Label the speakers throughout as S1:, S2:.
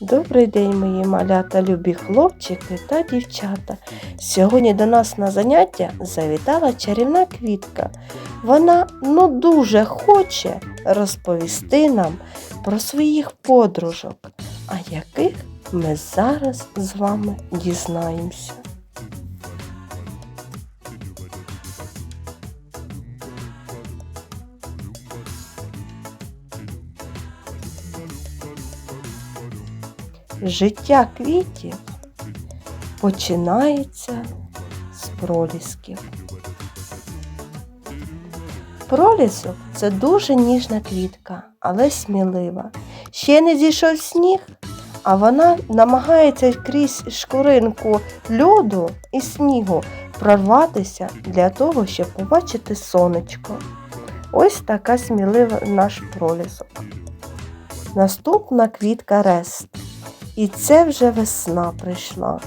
S1: Добрий день, мої малята, любі хлопчики та дівчата. Сьогодні до нас на заняття завітала чарівна квітка. Вона ну дуже хоче розповісти нам про своїх подружок, а яких ми зараз з вами дізнаємося. Життя квітів починається з пролісків. Пролісок це дуже ніжна квітка, але смілива. Ще не зійшов сніг, а вона намагається крізь шкуринку льоду і снігу прорватися для того, щоб побачити сонечко. Ось така смілива наш пролісок. Наступна квітка рест. І це вже весна прийшла.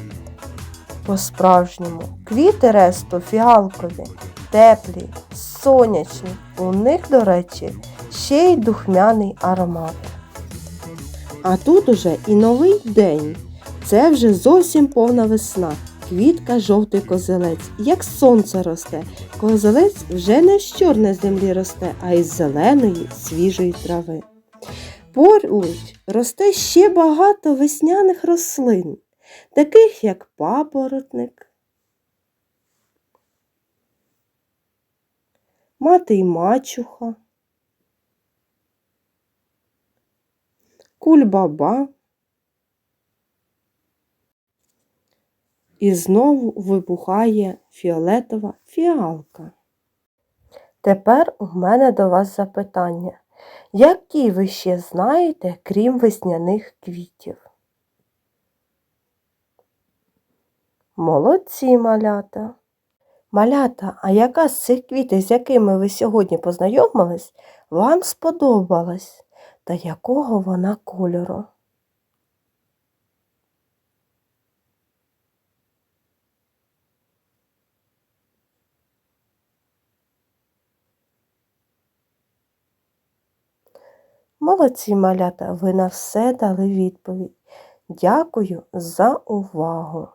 S1: По-справжньому. Квіти ресту фіалкові, теплі, сонячні. У них, до речі, ще й духмяний аромат. А тут уже і новий день. Це вже зовсім повна весна. Квітка жовтий козелець, як сонце росте. Козелець вже не з чорної землі росте, а із зеленої свіжої трави. Поруч росте ще багато весняних рослин, таких як папоротник, мати й мачуха, кульбаба. І знову вибухає фіолетова фіалка. Тепер у мене до вас запитання. Які ви ще знаєте, крім весняних квітів? Молодці малята. Малята, а яка з цих квітів, з якими ви сьогодні познайомились, вам сподобалась та якого вона кольору? Молодці малята, ви на все дали відповідь. Дякую за увагу.